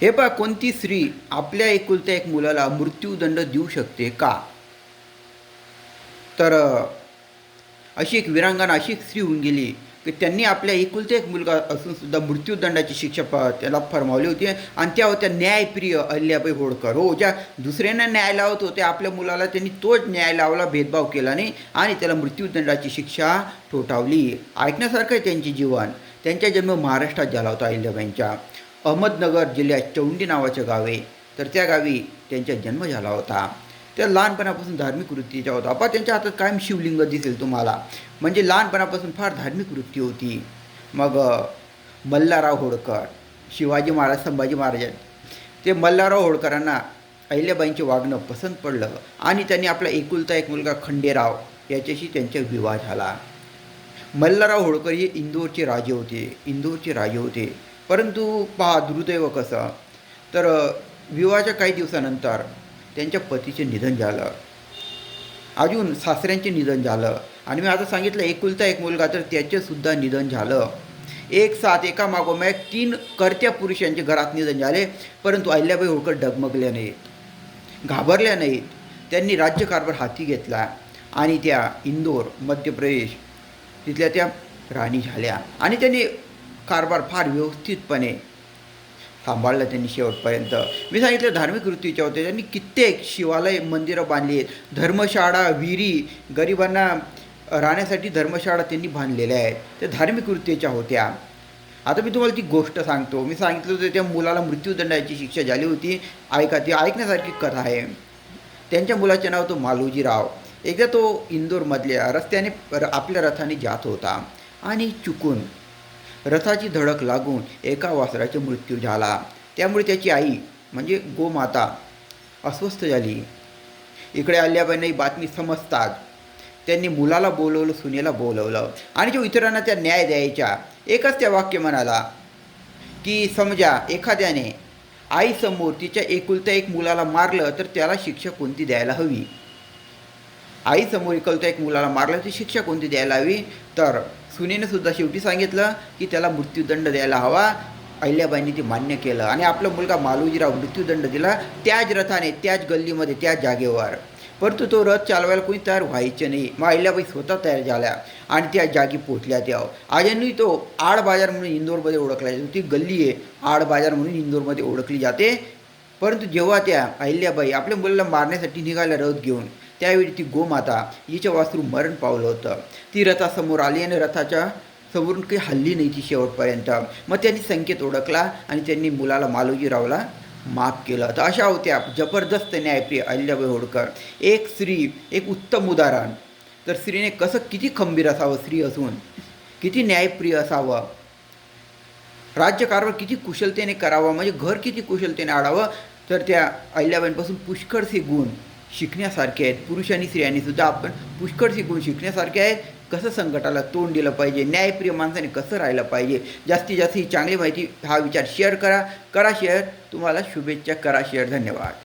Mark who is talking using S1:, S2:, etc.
S1: हे पहा कोणती स्त्री आपल्या एकुलत्या एक मुलाला मृत्यूदंड देऊ शकते का? तर अशी एक विरांगण अशी एक स्त्री होऊन गेली की त्यांनी आपल्या एकुलत्या एक मुलगा असूनसुद्धा मृत्यूदंडाची शिक्षा प त्याला फरमावली होती. आणि त्या होत्या न्यायप्रिय अहिल्याबाई होळकर. हो ज्या दुसऱ्यांना न्याय लावत होते आपल्या मुलाला त्यांनी तोच न्याय लावला भेदभाव केला नाही आणि त्याला मृत्यूदंडाची शिक्षा ठोठावली. ऐकण्यासारखं आहे त्यांचे जीवन. त्यांचा जन्म महाराष्ट्रात झाला होता अहिल्याबाईंच्या अहमदनगर जिल्ह्यात चौंडी नावाच्या गावे तर त्या गावी त्यांचा जन्म झाला होता. त्या लहानपणापासून धार्मिक वृत्तीच्या होता अपा त्यांच्या हातात कायम शिवलिंग दिसेल तुम्हाला. म्हणजे लहानपणापासून फार धार्मिक वृत्ती होती. मग अ, होळकर शिवाजी महाराज संभाजी महाराज ते मल्हारराव होळकरांना अहिल्याबाईंचे वागणं पसंत पडलं आणि त्यांनी आपला एकुलता एक मुलगा खंडेराव याच्याशी त्यांचा विवाह झाला. मल्हारराव होळकर हे इंदोरचे राजे होते इंदोरचे राजे होते. परंतु पहा दुर्दैव कसं? तर विवाहाच्या काही दिवसानंतर त्यांच्या पतीचे निधन झालं. अजून सासऱ्यांचे निधन झालं. आणि मी आता सांगितलं एकुलता एक मुलगा तर त्याचेसुद्धा निधन झालं. एक साथ एका मागोमाग तीन करत्या पुरुषांचे घरात निधन झाले. परंतु अहिल्याबाई होळकर डगमगल्या नाहीत घाबरल्या नाहीत. त्यांनी राज्यकारभार हाती घेतला आणि त्या इंदोर मध्य प्रदेश तिथल्या त्या राणी झाल्या. आणि त्यांनी कारभार फार व्यवस्थितपणे सांभाळलं त्यांनी शेवटपर्यंत. मी सांगितलं धार्मिक वृत्तीच्या होत्या त्यांनी कित्येक शिवालय मंदिरं बांधली आहेत. धर्मशाळा विहिरी गरिबांना राहण्यासाठी धर्मशाळा त्यांनी बांधलेल्या आहेत. त्या धार्मिक वृत्तीच्या होत्या. आता मी तुम्हाला ती गोष्ट सांगतो. मी सांगितलं होतं त्या मुलाला मृत्यूदंडाची शिक्षा झाली होती. ऐका ती ऐकण्यासारखी कथा आहे. त्यांच्या मुलाचे नाव तो मालोजीराव. एकदा तो इंदोरमधल्या रस्त्याने र- आपल्या रथाने जात होता आणि चुकून रथाची धडक लागून एका वासराचा मृत्यू झाला. त्यामुळे त्याची आई म्हणजे गोमाता अस्वस्थ झाली. इकडे आल्याबाईंना ही बातमी समजतात. त्यांनी मुलाला बोलवलं सुनेला बोलवलं आणि जो इतरांना त्या न्याय द्यायच्या एकच त्या वाक्य म्हणाला की समजा एखाद्याने आईसमोर तिच्या एकुलत्या एक मुलाला मारलं तर त्याला शिक्षा कोणती द्यायला हवी? आईसमोर एकुलत्या एक मुलाला मारलं ती शिक्षा कोणती द्यायला हवी? तर सुनेनं सुद्धा शेवटी सांगितलं की त्याला मृत्यूदंड द्यायला हवा. अहिल्याबाईंनी ते मान्य केलं. आणि आपला मुलगा मालोजीराव मृत्यूदंड दिला त्याच रथाने त्याच गल्लीमध्ये त्याच जागेवर. परंतु तो रथ चालवायला कोणी तयार व्हायचे नाही. मग अहिल्याबाई स्वतः तयार झाल्या आणि त्या जागी पोचल्या त्या. अजूनही तो आड बाजार म्हणून इंदोरमध्ये ओळखला जातो. ती गल्ली आहे. आड बाजार म्हणून इंदोरमध्ये ओळखली जाते. परंतु जेव्हा त्या अहिल्याबाई आपल्या मुलाला मारण्यासाठी निघाल्या रथ घेऊन त्यावेळी ती गोमाता हिच्या वासरू मरण पावलं होतं. ती रथासमोर आली आणि रथाच्या समोरून काही हल्ली नाही ती शेवटपर्यंत. मग त्यांनी संकेत ओळखला आणि त्यांनी मुलाला मालोजीरावला माफ केलं तर अशा होत्या जबरदस्त न्यायप्रिय अहिल्याबाई होळकर. एक स्त्री एक उत्तम उदाहरण. तर स्त्रीने कसं किती खंबीर असावं स्त्री असून? किती न्यायप्रिय असावं? राज्यकारभार किती कुशलतेने करावा म्हणजे घर किती कुशलतेने आडावं तर त्या अहिल्याबाईंपासून पुष्कळसे गुण शिकण्यासारखे आहेत. पुरुष आणि स्त्रियांनी सुद्धा आपण पुष्कळ गुण शिकण्यासारखे आहेत. कसं संकटाला तोंड दिलं पाहिजे? न्यायप्रिय माणसाने कसं राहिलं पाहिजे? जास्तीत जास्त ही चांगली माहिती हा विचार शेअर करा. करा शेअर तुम्हाला शुभेच्छा. करा शेअर धन्यवाद.